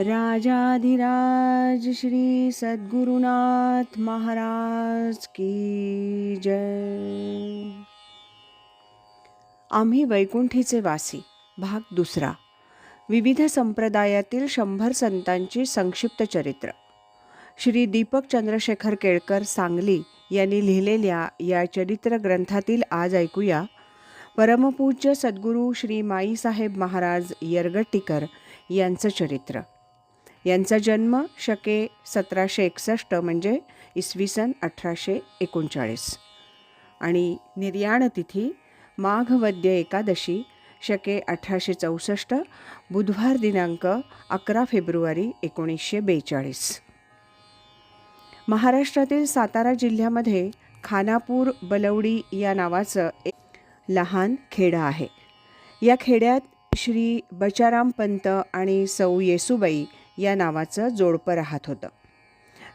राजाधिराज श्री सद्गुरुनाथ महाराज की जय। आम्ही वैकुंठीचे वासी भाग दुसरा विविध संप्रदायातील शंभर संतांची संक्षिप्त चरित्र. श्री दीपक चंद्रशेखर केळकर सांगली यांनी लिहिलेल्या या चरित्र ग्रंथातील आज ऐकूया. परमपूज्य सद्गुरू श्री माईसाहेब महाराज यरगट्टीकर यांचं चरित्र. यांचा जन्म शके सतराशे एकसष्ट म्हणजे इसवी सन अठराशे एकोणचाळीस. आणि निर्याण तिथी माघवद्य एकादशी शके अठराशे चौसष्ट बुधवार दिनांक अकरा फेब्रुवारी एकोणीसशे बेचाळीस. महाराष्ट्रातील सातारा जिल्ह्यामध्ये खानापूर बलवडी या नावाचं एक लहान खेडं आहे. या खेड्यात श्री बचाराम पंत आणि सौ येसुबाई या नावाचं जोडपं राहत होतं.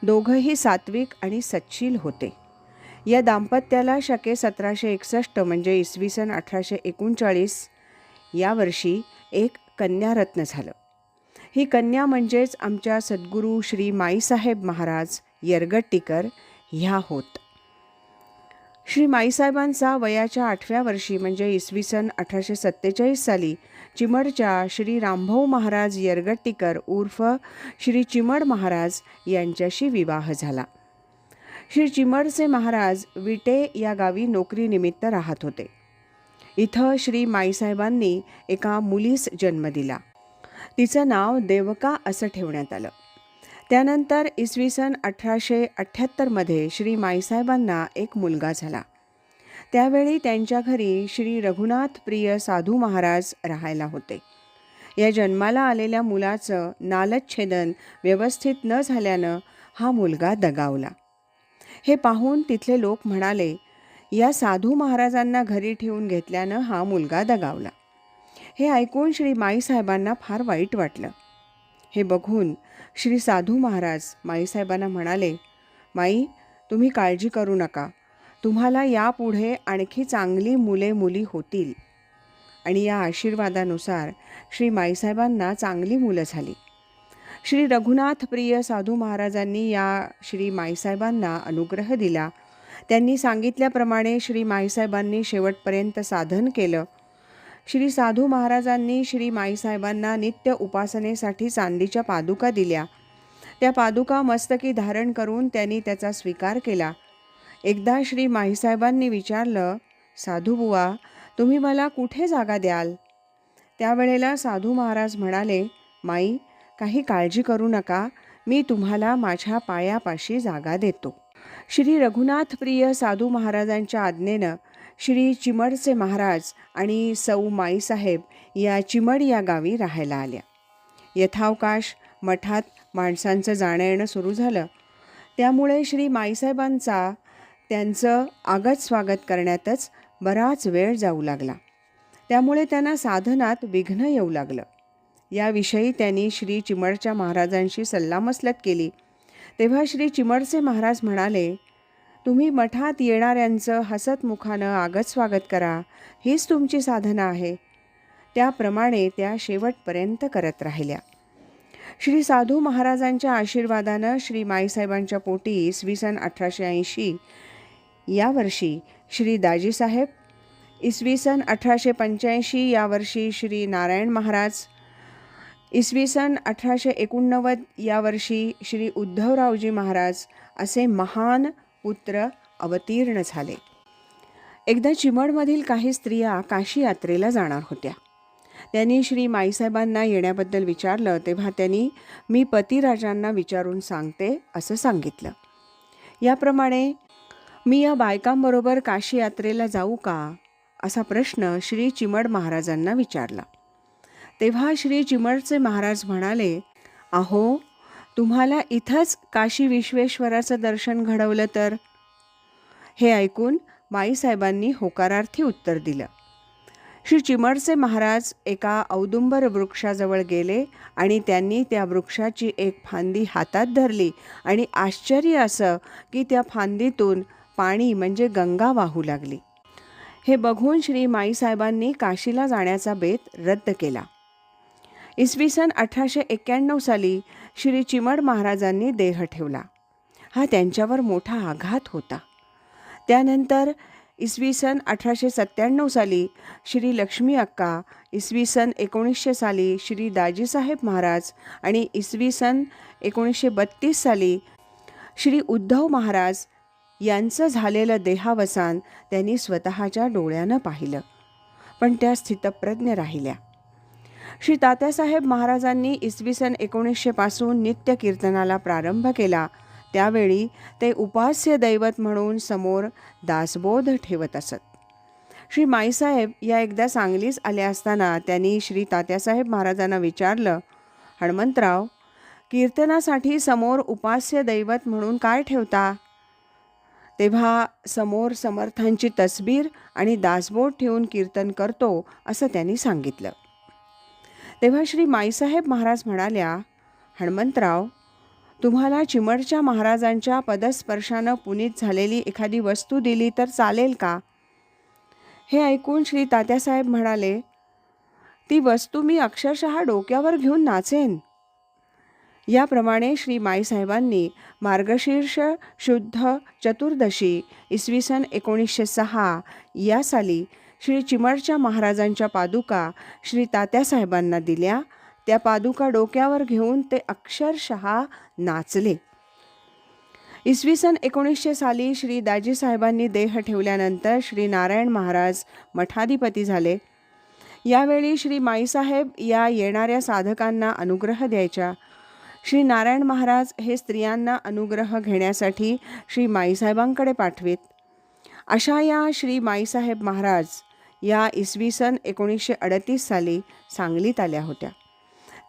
दोघंही सात्विक आणि सच्छील होते. या दाम्पत्याला शके सतराशे एकसष्ट म्हणजे इसवी सन अठराशे एकोणचाळीस या वर्षी एक कन्यारत्न झालं. ही कन्या म्हणजेच आमच्या सद्गुरू श्री माईसाहेब महाराज यरगट्टीकर ह्या होत. श्री माईसाहेबांचा वयाच्या आठव्या वर्षी म्हणजे इसवी सन अठराशे सत्तेचाळीस साली चिमडच्या श्री रामभाऊ महाराज यरगट्टीकर उर्फ श्री चिमड महाराज यांच्याशी विवाह झाला. श्री चिमडचे महाराज विटे या गावी नोकरीनिमित्त राहत होते. इथं श्री माईसाहेबांनी एका मुलीस जन्म दिला. तिचं नाव देवका असं ठेवण्यात आलं. त्यानंतर इसवी सन अठराशे अठ्ठ्याहत्तरमध्ये श्री माईसाहेबांना एक मुलगा झाला. त्यावेळी त्यांच्या घरी श्री रघुनाथ प्रिय साधू महाराज राहायला होते. या जन्माला आलेल्या मुलाचं नालच्छेदन व्यवस्थित न झाल्यानं हा मुलगा दगावला. हे पाहून तिथले लोक म्हणाले या साधू महाराजांना घरी ठेवून घेतल्यानं हा मुलगा दगावला. हे ऐकून श्री माईसाहेबांना फार वाईट वाटलं. हे बघून श्री साधू महाराज माईसाहेबांना म्हणाले माई तुम्ही काळजी करू नका. तुम्हाला यापुढे आणखी चांगली मुले मुली होतील. आणि या आशीर्वादानुसार श्री माईसाहेबांना चांगली मुलं झाली. श्री रघुनाथ प्रिय साधू महाराजांनी या श्री माईसाहेबांना अनुग्रह दिला. त्यांनी सांगितल्याप्रमाणे श्री माईसाहेबांनी शेवटपर्यंत साधन केलं. श्री साधू महाराजांनी श्री माईसाहेबांना नित्य उपासनेसाठी चांदीच्या पादुका दिल्या. त्या पादुका मस्तकी धारण करून त्यांनी त्याचा स्वीकार केला. एकदा श्री माईसाहेबांनी विचारलं साधू बुवा तुम्ही मला कुठे जागा द्याल? त्यावेळेला साधू महाराज म्हणाले माई काही काळजी करू नका मी तुम्हाला माझ्या पायापाशी जागा देतो. श्री रघुनाथ प्रिय साधू महाराजांच्या आज्ञेनं श्री चिमडचे महाराज आणि सौ माईसाहेब या चिमड या गावी राहायला आल्या. यथावकाश मठात माणसांचं जाणं येणं सुरू झालं. त्यामुळे श्री माईसाहेबांचा त्यांचं आगत स्वागत करण्यातच बराच वेळ जाऊ लागला. त्यामुळे त्यांना साधनात विघ्न येऊ लागलं. याविषयी त्यांनी श्री चिमडच्या महाराजांशी सल्लामसलत केली. तेव्हा श्री चिमडचे महाराज म्हणाले तुम्ही मठात येणाऱ्यांचं हसतमुखानं आगत स्वागत करा. हीच तुमची साधना आहे. त्याप्रमाणे त्या शेवटपर्यंत करत राहिल्या. श्री साधू महाराजांच्या आशीर्वादानं श्री माईसाहेबांच्या पोटी इसवी सन अठराशे ऐंशी या वर्षी श्री दाजीसाहेब इसवी सन अठराशे पंच्याऐंशी या वर्षी श्री नारायण महाराज इसवी सन अठराशे एकोणनव्वद या वर्षी श्री उद्धवरावजी महाराज असे महान पुत्र अवतीर्ण झाले. एकदा चिमडमधील काही स्त्रिया काशी यात्रेला जाणार होत्या. त्यांनी श्री माईसाहेबांना येण्याबद्दल विचारलं तेव्हा त्यांनी मी पतिराजांना विचारून सांगते असं सांगितलं. याप्रमाणे मी या बायकांबरोबर काशी यात्रेला जाऊ का? असा प्रश्न श्री चिमड महाराजांना विचारला. तेव्हा श्री चिमडचे महाराज म्हणाले अहो तुम्हाला इथंच काशी विश्वेश्वराचं दर्शन घडवलं तर? हे ऐकून माईसाहेबांनी होकारार्थी उत्तर दिलं. श्री चिमडचे महाराज एका औदुंबर वृक्षाजवळ गेले आणि त्यांनी त्या वृक्षाची एक फांदी हातात धरली आणि आश्चर्य असं की त्या फांदीतून पाणी म्हणजे गंगा वाहू लागली. हे बघून श्री माईसाहेबांनी काशीला जाण्याचा बेत रद्द केला. इसवी सन अठराशे एक्क्याण्णव साली श्री चिमड महाराजांनी देह ठेवला. हा त्यांच्यावर मोठा आघात होता. त्यानंतर इसवी सन अठराशे सत्त्याण्णव साली श्री लक्ष्मी अक्का इसवी सन एकोणीसशे साली श्री दाजीसाहेब महाराज आणि इसवी सन एकोणीसशे बत्तीस साली श्री उद्धव महाराज यांचं झालेलं देहावसान त्यांनी स्वतःच्या डोळ्यानं पाहिलं. पण त्या स्थितप्रज्ञ राहिल्या. श्री तात्यासाहेब महाराजांनी इसवी सन एकोणीसशेपासून नित्य कीर्तनाला प्रारंभ केला. त्यावेळी ते उपास्य दैवत म्हणून समोर दासबोध ठेवत असत. श्री माईसाहेब या एकदा सांगलीस आल्या असताना त्यांनी श्री तात्यासाहेब महाराजांना विचारलं हणमंतराव कीर्तनासाठी समोर उपास्य दैवत म्हणून काय ठेवता? तेव्हा समोर समर्थांची तसबीर आणि दासबोट ठेवून कीर्तन करतो असं त्यांनी सांगितलं. तेव्हा श्री माईसाहेब महाराज म्हणाल्या हणमंतराव तुम्हाला चिमडच्या महाराजांच्या पदस्पर्शानं पुनीत झालेली एखादी वस्तू दिली तर चालेल का? हे ऐकून श्री तात्यासाहेब म्हणाले ती वस्तू मी अक्षरशः डोक्यावर घेऊन नाचेन. याप्रमाणे श्री माईसाहेबांनी मार्गशीर्ष शुद्ध चतुर्दशी इसवी सन एकोणीसशे सहा या साली श्री चिमडच्या महाराजांच्या पादुका श्री तात्यासाहेबांना दिल्या. त्या पादुका डोक्यावर घेऊन ते अक्षरशः नाचले. इसवी सन एकोणीसशे साली श्री दाजीसाहेबांनी देह ठेवल्यानंतर श्री नारायण महाराज मठाधिपती झाले. यावेळी श्री माईसाहेब या येणाऱ्या साधकांना अनुग्रह द्यायच्या. श्री नारायण महाराज हे स्त्रियांना अनुग्रह घेण्यासाठी श्री माईसाहेबांकडे पाठवीत. अशा या श्री माईसाहेब महाराज या इसवी सन एकोणीसशे अडतीस साली सांगलीत आल्या होत्या.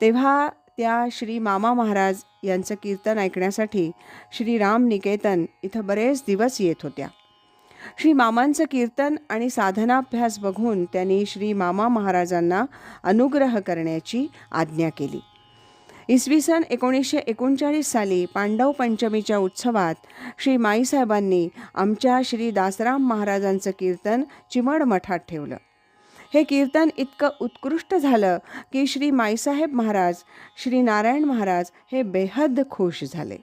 तेव्हा त्या श्री मामा महाराज यांचं कीर्तन ऐकण्यासाठी श्री राम निकेतन इथं बरेच दिवस येत होत्या. श्री मामांचं कीर्तन आणि साधनाभ्यास बघून त्यांनी श्री मामा महाराजांना अनुग्रह करण्याची आज्ञा केली. इसवी सन एकोणीसशे एकोणचाळीस साली पांडव पंचमीच्या उत्सवात श्री माईसाहेबांनी आमच्या श्री दासराम महाराजांचं कीर्तन चिमड मठात ठेवलं. हे कीर्तन इतकं उत्कृष्ट झालं की श्री माईसाहेब महाराज श्री नारायण महाराज हे बेहद खुश झाले.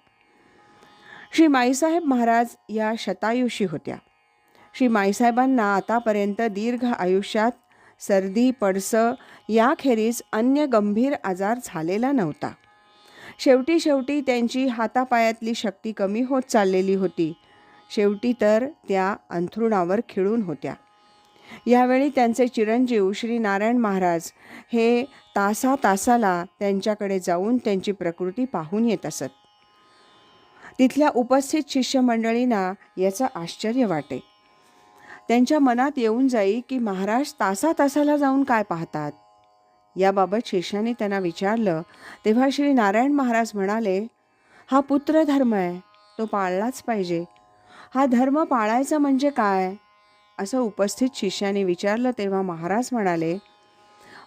श्री माईसाहेब महाराज या शतायुषी होत्या. श्री माईसाहेबांना आतापर्यंत दीर्घ आयुष्यात सर्दी पडसं याखेरीज अन्य गंभीर आजार झालेला नव्हता. शेवटी शेवटी त्यांची हातापायातली शक्ती कमी होत चाललेली होती. शेवटी तर त्या अंथरुणावर खिळून होत्या. यावेळी त्यांचे चिरंजीव श्री नारायण महाराज हे तासा तासाला त्यांच्याकडे जाऊन त्यांची प्रकृती पाहून येत असत. तिथल्या उपस्थित शिष्यमंडळींना याचं आश्चर्य वाटे. त्यांच्या मनात येऊन जाई की महाराज तासा तासाला जाऊन काय पाहतात? याबाबत शिष्याने त्यांना विचारलं तेव्हा श्री नारायण महाराज म्हणाले हा पुत्र धर्म आहे तो पाळलाच पाहिजे. हा धर्म पाळायचा म्हणजे काय? असं उपस्थित शिष्याने विचारलं तेव्हा महाराज म्हणाले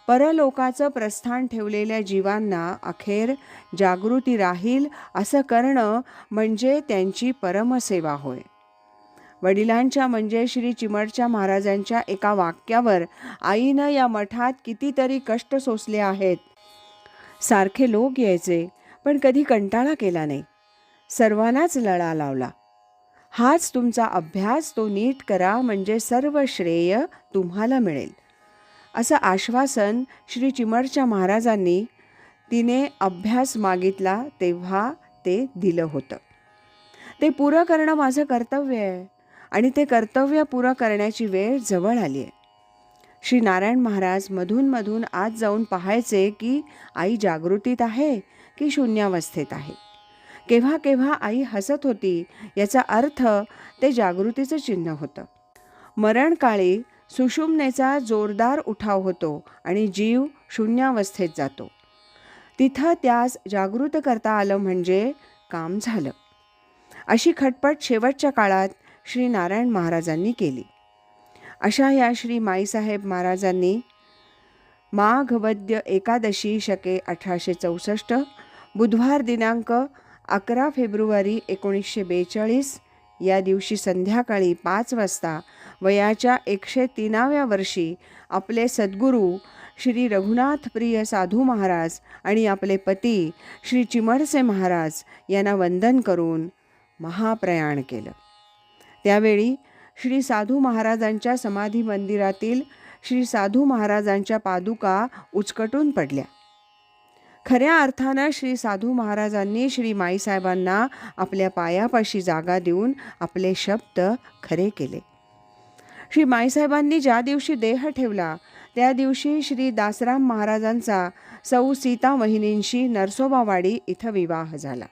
परलोकाचं प्रस्थान ठेवलेल्या जीवांना अखेर जागृती राहील असं करणं म्हणजे त्यांची परमसेवा होय. वडिलांच्या म्हणजे श्री चिमडच्या महाराजांच्या एका वाक्यावर आईनं या मठात कितीतरी कष्ट सोसले आहेत. सारखे लोक यायचे पण कधी कंटाळा केला नाही. सर्वांनाच लळा लावला. हाच तुमचा अभ्यास तो नीट करा म्हणजे सर्व श्रेय तुम्हाला मिळेल. असं आश्वासन श्री चिमडच्या महाराजांनी तिने अभ्यास मागितला तेव्हा ते दिलं होतं. ते पुरं करणं माझं कर्तव्य आहे. आणि ते कर्तव्य पुरं करण्याची वेळ जवळ आली आहे. श्री नारायण महाराज मधून मधून जाऊन पाहायचे की आई जागृतीत आहे की शून्यावस्थेत आहे. केव्हा केव्हा आई हसत होती याचा अर्थ ते जागृतीचं चिन्ह होतं. मरणकाळी सुषुम्नेचा जोरदार उठाव होतो आणि जीव शून्यावस्थेत जातो. तिथं त्यास जागृत करता आलं म्हणजे काम झालं. अशी खटपट शेवटच्या काळात श्री नारायण महाराजांनी केली. अशा या श्री माईसाहेब महाराजांनी माघवद्य एकादशी शके अठराशे चौसष्ट बुधवार दिनांक अकरा फेब्रुवारी एकोणीसशे बेचाळीस या दिवशी संध्याकाळी पाच वाजता वयाच्या एकशे तीनाव्या वर्षी आपले सद्गुरू श्री रघुनाथ प्रिय साधू महाराज आणि आपले पती श्री चिमडसे महाराज यांना वंदन करून महाप्रयाण केलं. त्यावेळी श्री साधू महाराजांच्या समाधी मंदिरातील श्री साधू महाराजांच्या पादुका उचकटून पडल्या. खऱ्या अर्थानं श्री साधू महाराजांनी श्री माईसाहेबांना आपल्या पायापाशी जागा देऊन आपले शब्द खरे केले. श्री माईसाहेबांनी ज्या दिवशी देह ठेवला त्या दिवशी श्री दासराम महाराजांचा सौ सीता वहिनींशी नरसोबावाडी इथं विवाह झाला.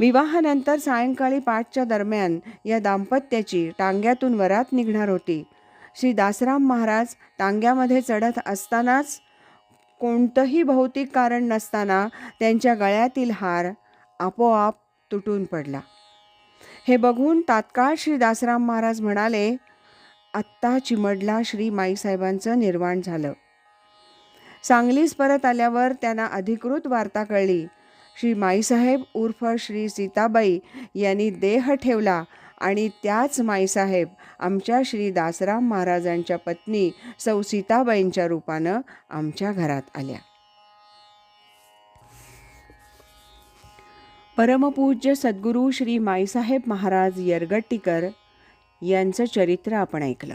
विवाहानंतर सायंकाळी पाचच्या दरम्यान या दाम्पत्याची टांग्यातून वरात निघणार होती. श्री दासराम महाराज टांग्यामध्ये चढत असतानाच कोणतंही भौतिक कारण नसताना त्यांच्या गळ्यातील हार आपोआप तुटून पडला. हे बघून तात्काळ श्री दासराम महाराज म्हणाले आत्ता चिमडला श्री माईसाहेबांचं निर्वाण झालं सांगलीस परत आल्यावर त्यांना अधिकृत वार्ता कळली. श्री माईसाहेब उर्फ श्री सीताबाई यांनी देह ठेवला आणि त्याच माईसाहेब आमच्या श्री दासराम महाराजांच्या पत्नी सौ सीताबाईंच्या रूपानं आमच्या घरात आल्या. परमपूज्य सद्गुरू श्री माईसाहेब महाराज यरगट्टीकर यांचं चरित्र आपण ऐकलं.